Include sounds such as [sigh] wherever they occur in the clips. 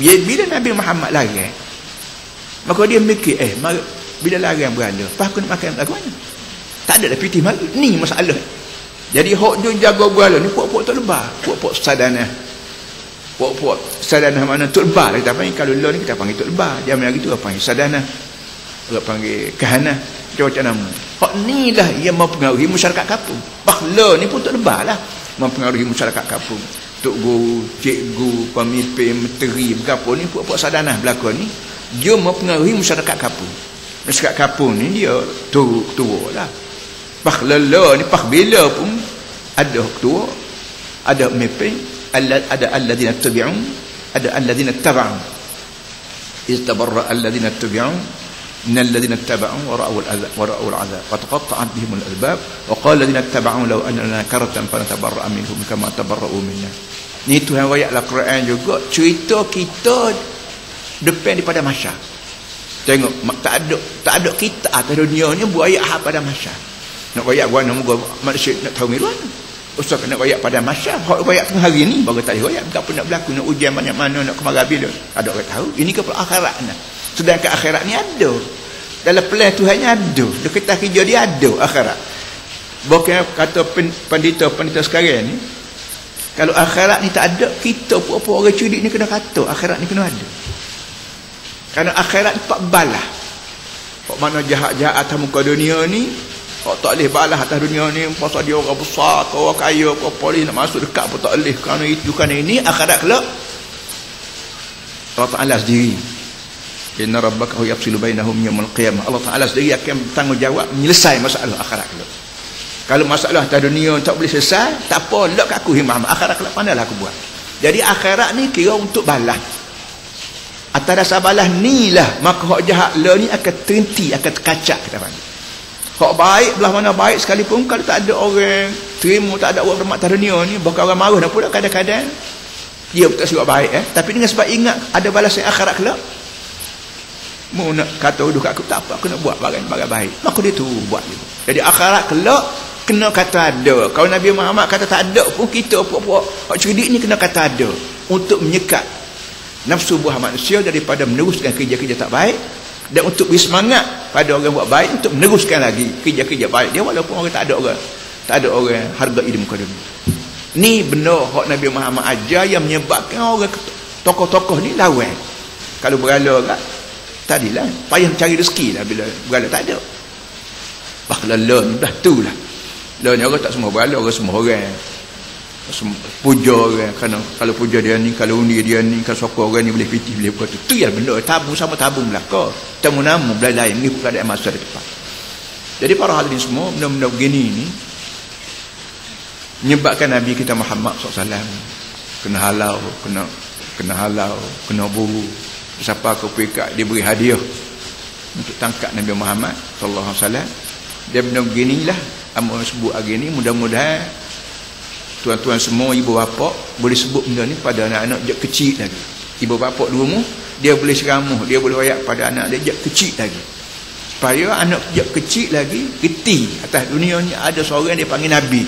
bila Nabi Muhammad larang maka dia mikir eh bila larang berhala apa aku nak makan lagu mana? Tak ada dah pitih malu ni masalah. Jadi hok dia jaga berhala ni puak-puak tak lebar. Puak-puak sadana. Puak-puak sadana mana tu lebar. Kita panggil kalau lo ni kita panggil tu lebar. Dia lagi tu apa panggil sadana. Orang panggil kahana. Macam-macam nama. Hok ni lah yang mempengaruhi masyarakat kampung. Bakhla ni pun tak lebar lah. Mempengaruhi masyarakat kampung tok guru cikgu pemimpin menteri berapa ni puak-puak sadana belakang ni dia mempengaruhi masyarakat kampung masyarakat kampung ni dia tu tua lah pak lala ni pak bila pun ada tua ada pemimpin ada alladhina tabi'un ada alladhina taba'un istabarra alladhina tabi'un من الذين اتبعوا ورأوا العذاب ورأوا العذاب وتقطعت بهم الأسباب وقال الذين اتبعوا لو أن لنا كرة فنتبرأ منهم كما تبرأوا منا ni Tuhan lah Quran juga. Cerita kita depan daripada masyar tengok tak ada tak ada kita atas dunia ni buat ayat pada masyar nak wayak gua nak muka manusia nak tahu miruan Ustaz nak wayak pada masyar hak wayak tengah hari ni baru tak wayak tak pun nak berlaku nak ujian banyak mana nak kemarah bila. Ada orang tahu. Ini ke akhirat ni? Sedangkan akhirat ni ada. Dalam plan Tuhan ada. Dia kata kerja dia ada akhirat. Bukan kata pendeta-pendeta sekarang ni kalau akhirat ni tak ada kita apa-apa orang cerdik ni kena kata akhirat ni kena ada. Kerana akhirat ni tak balah. Kok mana jahat-jahat atas muka dunia ni Kok tak boleh balah atas dunia ni Pasal dia orang besar Kau orang kaya Kau polis nak masuk dekat pun tak boleh. Kerana itu kerana ini Akhirat kelak. Allah Ta'ala sendiri. Inna rabbaka hu yapsilu bainahum yawmal qiyamah. Allah Ta'ala sendiri akan bertanggungjawab Menyelesai masalah akhirat kelak Kalau masalah atas dunia tak boleh selesai Tak apa Lek aku himah Akhirat kelak pandailah aku buat. Jadi akhirat ni kira untuk balah atas dasar balas ni lah maka hak jahat le ni akan terhenti akan terkacak kita panggil. Hak baik belah mana baik sekalipun kalau tak ada orang terima tak ada orang bermak dunia ni bahkan orang marah dah pula kadang-kadang. Dia betul sebab baik eh. Tapi dengan sebab ingat ada balas yang akhirat kelak. Mau nak kata duduk aku tak apa aku nak buat barang-barang baik. Maka dia tu buat gitu. jadi akhirat kelak kena kata ada. Kalau Nabi Muhammad kata tak ada pun kita apa-apa hak cerdik ni kena kata ada. Untuk menyekat nafsu buah manusia daripada meneruskan kerja-kerja tak baik dan untuk beri semangat pada orang buat baik untuk meneruskan lagi kerja-kerja baik dia walaupun orang tak ada orang tak ada orang harga hidup muka dunia ni benar hak Nabi Muhammad ajar yang menyebabkan orang tokoh-tokoh ni lawan. Kalau berala kan tadilah. Payah cari rezeki lah bila berala. Tak ada. Bakal lon dah tu lah lon ni orang tak semua berala orang semua orang. Puja orang. Kerana kalau puja dia ni kalau undi dia ni kalau sokong orang ni boleh pitih boleh buat tu. Yang benda. Tabung sama tabung belaka temu namu belai lain. Mengikut keadaan masa depan jadi para hadirin semua benda-benda begini ni menyebabkan Nabi kita Muhammad SAW kena halau kena kena halau kena buru. Siapa aku pikat dia beri hadiah untuk tangkap Nabi Muhammad SAW dia benda beginilah Amal sebut hari ni mudah-mudahan tuan-tuan semua ibu bapa boleh sebut benda ni pada anak-anak jak kecil lagi. Ibu bapa dua mu dia boleh seramuh dia boleh wayak pada anak dia jak kecil lagi. Supaya anak jak kecil lagi reti atas dunia ni ada seorang dia panggil Nabi.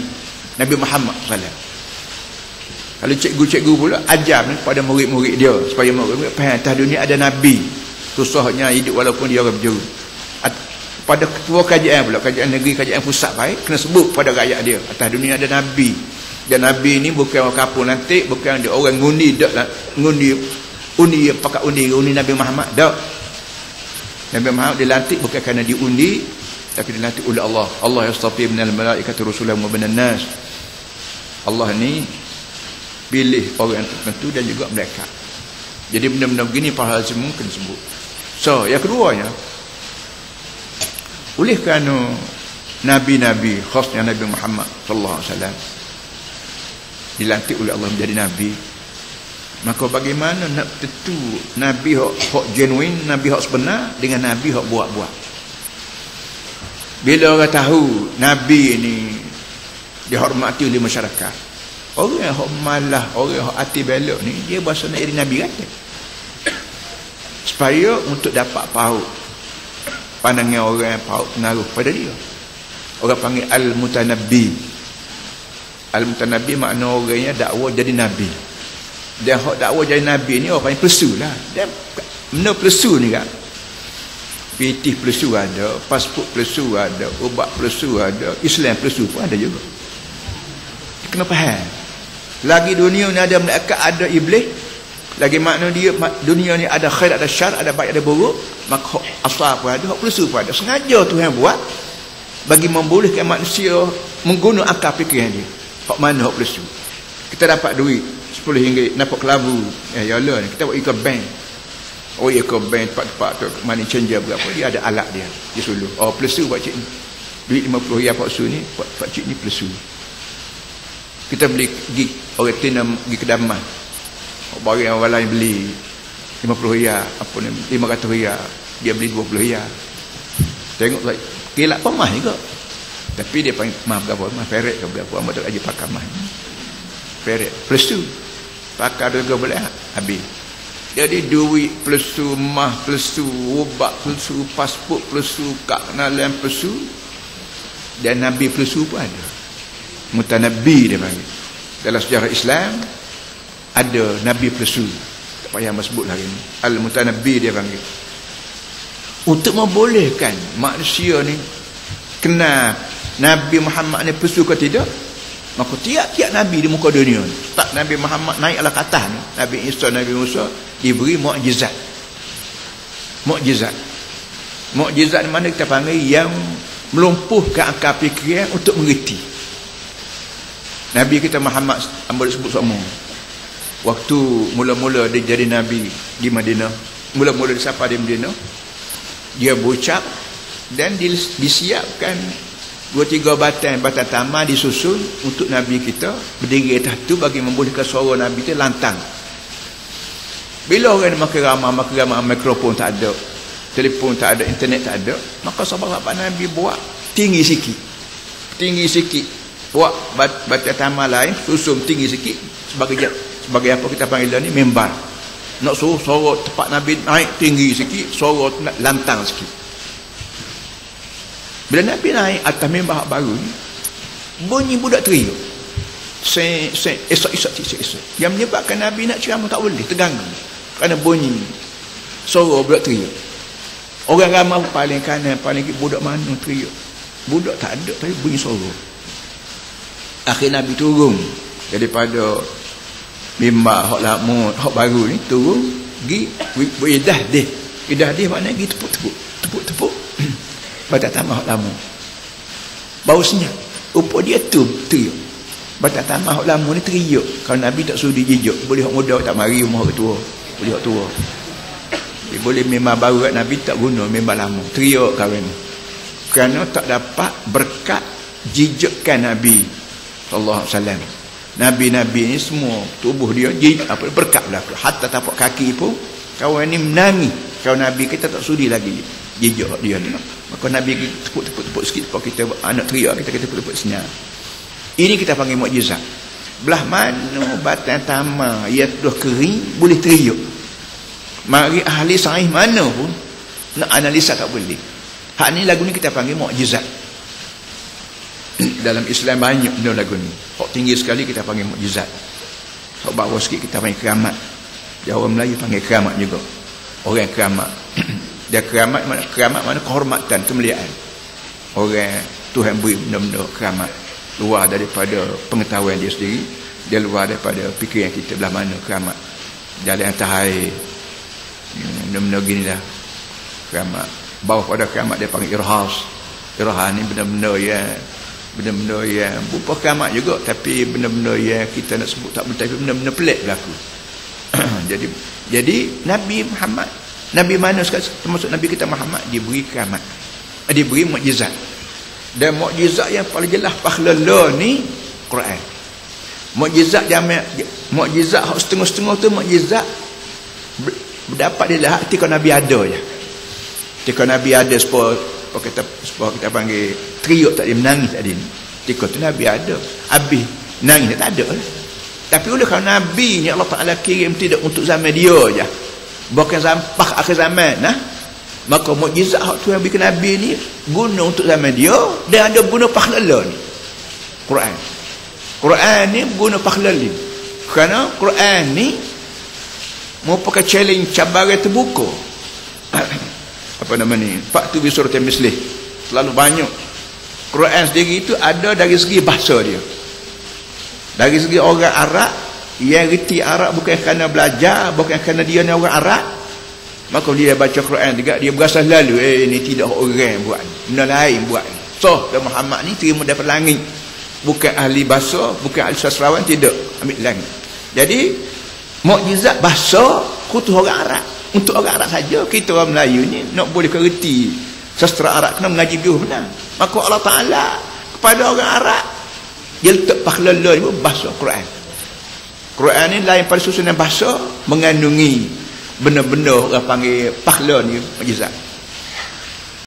Nabi Muhammad SAW kalau cikgu-cikgu pula ajar ni pada murid-murid dia. Supaya murid-murid faham atas dunia ada Nabi. Susahnya hidup walaupun dia orang berjuru pada ketua kajian pula kajian negeri kajian pusat baik. Kena sebut pada rakyat dia. Atas dunia ada Nabi. Dan Nabi ni bukan orang kapur nanti bukan dia orang ngundi dak lah. Ngundi undi pakai undi undi Nabi Muhammad dak. Nabi Muhammad dilantik bukan kerana diundi tapi dilantik oleh Allah. Allah yastafi minal malaikati rusulan wa minan nas. Allah ni pilih orang tertentu dan juga mereka. Jadi benda-benda begini pahala semua kena sebut. So yang keduanya oleh kerana Nabi-Nabi khasnya Nabi Muhammad sallallahu alaihi wasallam dilantik oleh Allah menjadi Nabi? Maka bagaimana nak tentu Nabi hok genuine Nabi hok sebenar dengan Nabi hok buat-buat? Bila orang tahu Nabi ini dihormati oleh masyarakat orang yang malah orang yang hati belok ni dia bahasa nak jadi Nabi kata. Supaya untuk dapat paut pandangan orang yang paut pengaruh pada dia. Orang panggil Al-Mutanabbi. Al-Mutanabbi makna orangnya dakwah jadi Nabi. Dan hak dakwah jadi nabi ni orang yang plesu lah. Dan benda plesu ni kan pitih plesu ada pasport plesu ada ubat plesu ada Islam plesu pun ada juga. Kena faham. Lagi dunia ni ada malaikat ada iblis lagi makna dia dunia ni ada khair ada syar ada baik ada buruk maka asal pun ada hak plesu pun ada. Sengaja Tuhan buat bagi membolehkan manusia menggunakan akal fikiran dia. Hak mana hak plesu kita dapat duit 10 ringgit nampak kelabu. Eh ya Allah kita buat ikut bank. Oh ikut bank tempat-tempat tu money changer berapa dia ada alat dia. Dia suluh. Oh plesu buat cik ni. Duit 50 ringgit pak su ni pak, pak cik ni plesu kita beli pergi orang tina pergi ke daman yang orang lain beli 50 ringgit apa ni 500 ringgit dia beli 20 ringgit tengok like, kilap pemah juga. Tapi dia panggil mah berapa mah feret ke berapa amat tak aja pakai mah. Feret plus tu. Pakai juga boleh habis. Jadi duit plus tu mah plus tu ubat plus tu pasport plus tu kak kenalan plus tu dan Nabi plus tu pun ada. Mutanabi dia panggil. Dalam sejarah Islam ada Nabi plus tu tak payah sebut lagi ni? Al-mutanabi dia panggil. Untuk membolehkan manusia ni kenal Nabi Muhammad ni plus ke tidak maka tiap-tiap Nabi di muka dunia tak Nabi Muhammad naik ala kata ni Nabi Isa Nabi Musa diberi mukjizat. Mukjizat. Mukjizat mana kita panggil yang melumpuhkan akal fikiran untuk mengerti. Nabi kita Muhammad ambil sebut semua waktu mula-mula dia jadi Nabi di Madinah mula-mula disapa di Madinah dia berucap dan disiapkan dua tiga batang batang tamar disusun untuk Nabi kita berdiri atas tu bagi membolehkan suara Nabi itu lantang. Bila orang makin ramah makin ramah mikrofon tak ada telefon tak ada internet tak ada maka sahabat-sahabat Nabi buat tinggi sikit. Tinggi sikit. Buat bat, batang tamar lain susun tinggi sikit sebagai sebagai apa kita panggil ni membar nak suruh suara tempat Nabi naik tinggi sikit suara lantang sikit bila Nabi naik atas membah baru ni, bunyi budak teriak. Se, se, esok, esok, esok, esok. Yang menyebabkan Nabi nak ceramah tak boleh, terganggu. Kerana bunyi suara budak teriak. Orang ramah paling kanan, paling kiri, budak mana teriak. Budak tak ada, tapi bunyi suara. Akhir Nabi turun daripada mimbar hak lama, hak baru ni, turun, pergi, beridah dia. Idah dia maknanya pergi tepuk-tepuk. Tepuk-tepuk. Batak tamah lama bau senyap. Rupa dia tu teriuk. Batak tamah lama ni teriuk. Kalau Nabi tak suruh dijijuk boleh orang muda tak mari rumah orang tua. Boleh orang tua. Dia boleh memang baru kat Nabi tak guna memang lama teriuk kawan kerana tak dapat berkat jijukkan Nabi sallallahu alaihi wasallam Nabi-nabi ni semua tubuh dia jij, apa berkat berlaku hatta tapak kaki pun kawan ni menangis kalau Nabi kita tak sudi lagi jijak dia ni maka Nabi tepuk-tepuk-tepuk sikit kalau kita anak teriak kita kita tepuk-tepuk senyap. Ini kita panggil mukjizat. Belah mana batang tamar ia dah kering boleh teriak. Mari ahli sahih mana pun nak analisa tak boleh. Hak ni lagu ni kita panggil mukjizat dalam Islam banyak benda lagu ni. Hak tinggi sekali kita panggil mukjizat. Hak bawah sikit kita panggil keramat. Jawa Melayu panggil keramat juga. Orang keramat. [clears throat] Dia keramat mana keramat mana? Kehormatan kemuliaan orang Tuhan beri benda-benda keramat. Luar daripada pengetahuan dia sendiri. Dia luar daripada fikiran kita belah mana keramat. Jalan atas air. Benda-benda gini lah keramat. Bawah pada keramat dia panggil irhas. Irhas ni benda-benda yang benda-benda yang berupa keramat juga tapi benda-benda yang kita nak sebut tak betul tapi benda-benda pelik berlaku. [clears throat] Jadi jadi Nabi Muhammad Nabi mana sekali termasuk Nabi kita Muhammad diberi keramat diberi mukjizat. Dan mukjizat yang paling jelas pahlala ni Quran. Mukjizat jami' mukjizat hak setengah-setengah tu mukjizat berdapat di lahat ketika Nabi ada je. Ketika Nabi ada supaya kita supaya kita panggil triuk tak dia menangis tadi ni ketika tu Nabi ada. Habis. Nangis tak ada lah. tapi oleh kerana Nabi ni Allah Ta'ala kirim tidak untuk zaman dia je. Bukan sampah akhir zaman nah. Maka mukjizat hak Tuhan bagi nabi ni guna untuk zaman dia dan ada guna pahlala ni. Quran. Quran ni guna pahlala ni. Kerana Quran ni merupakan challenge cabaran terbuka [coughs] apa nama ni? Pak tu surat mislih terlalu banyak. Quran sendiri itu ada dari segi bahasa dia. Dari segi orang Arab yang reti Arab bukan kerana belajar bukan kerana dia ni orang Arab maka dia baca Quran juga. Dia berasa lalu eh ini tidak orang buat benda lain buat so dan Muhammad ni terima daripada langit. Bukan ahli bahasa bukan ahli sastrawan tidak. Ambil langit. Jadi mukjizat bahasa kutu orang Arab untuk orang Arab saja kita orang Melayu ni nak boleh kerti sastra Arab kena mengaji biuh benar. Maka Allah Ta'ala kepada orang Arab dia letak pakhlala ni bahasa Quran. Quran ni lain pada susunan bahasa mengandungi benda-benda orang panggil pakhla ni mujizat